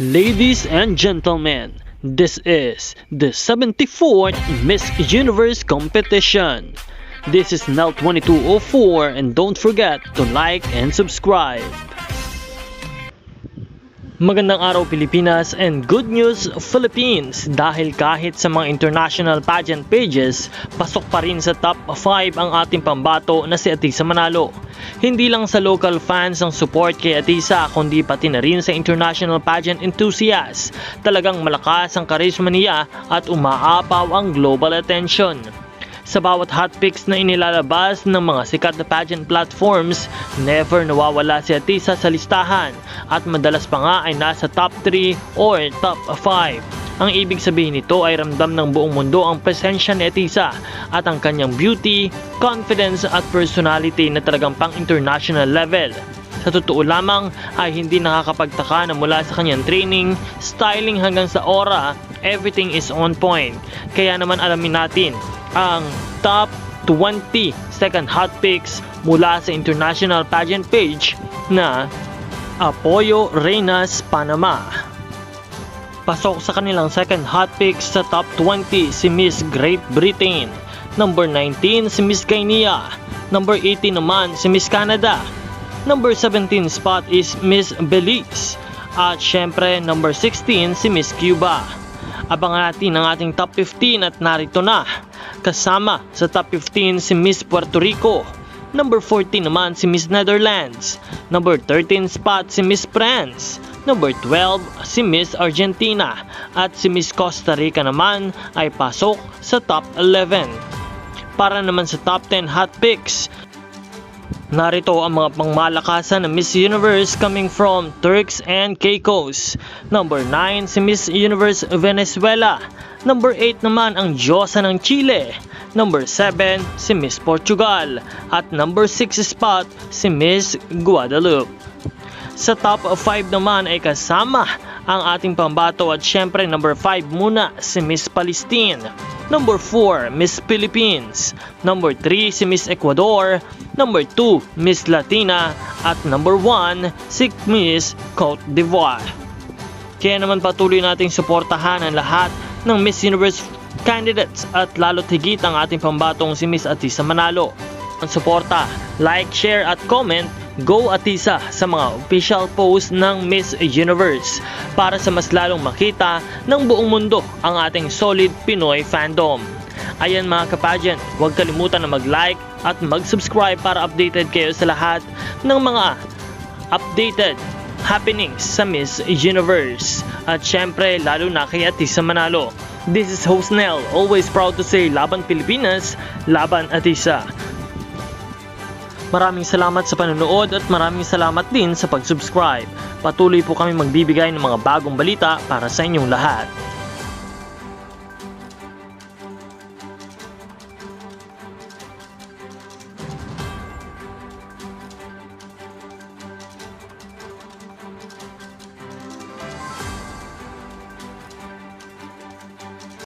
Ladies and gentlemen, this is the 74th Miss Universe competition. This is Nell 2204 and don't forget to like and subscribe. Magandang araw Pilipinas and good news Philippines dahil kahit sa mga international pageant pages, pasok pa rin sa top 5 ang ating pambato na si Atisa Manalo. Hindi lang sa local fans ang support kay Atisa kundi pati na rin sa international pageant enthusiasts. Talagang malakas ang karisma niya at umaapaw ang global attention. Sa bawat hot picks na inilalabas ng mga sikat na pageant platforms, never nawawala si Atisa sa listahan at madalas pa nga ay nasa top 3 or top 5. Ang ibig sabihin nito ay ramdam ng buong mundo ang presensya ni Atisa at ang kanyang beauty, confidence at personality na talagang pang international level. Sa totoo lamang ay hindi nakakapagtaka na mula sa kanyang training, styling hanggang sa aura, everything is on point. Kaya naman alamin natin ang top 20 second hot picks mula sa international pageant page na Apoyo Reynas Panama. Pasok sa kanilang second hot picks sa top 20 si Miss Great Britain. Number 19 si Miss Guinea. Number 18 naman si Miss Canada. Number 17 spot is Miss Belize. At syempre number 16 si Miss Cuba. Abangan natin ang ating top 15 at narito na. Kasama sa top 15 si Miss Puerto Rico. Number 14 naman si Miss Netherlands. Number 13 spot si Miss France. Number 12 si Miss Argentina. At si Miss Costa Rica naman ay pasok sa top 11. Para naman sa top 10 hot picks, Narito ang mga pangmalakasan ng Miss Universe coming from Turks and Caicos. Number 9 si Miss Universe Venezuela. Number 8 naman ang Diyosa ng Chile. Number 7 si Miss Portugal. At number 6 spot si Miss Guadalupe. Sa top 5 naman ay kasama ang ating pambato at syempre number 5 muna si Miss Palestine. Number 4, Miss Philippines. Number 3, si Miss Ecuador. Number 2, Miss Latina. At number 1, si Miss Cote d'Ivoire. Kaya naman patuloy nating suportahan ang lahat ng Miss Universe candidates at lalo't higit ang ating pambatong si Miss Atisa Manalo. Ang suporta, like, share at comment Go Atisa sa mga official post ng Miss Universe para sa mas lalong makita ng buong mundo ang ating solid Pinoy fandom. Ayan mga kapageant, huwag kalimutan na mag-like at mag-subscribe para updated kayo sa lahat ng mga updated happenings sa Miss Universe. At syempre, lalo na kay Atisa Manalo. This is Host Nel, always proud to say Laban Pilipinas, Laban Atisa. Maraming salamat sa panonood at maraming salamat din sa pag-subscribe. Patuloy po kami magbibigay ng mga bagong balita para sa inyong lahat.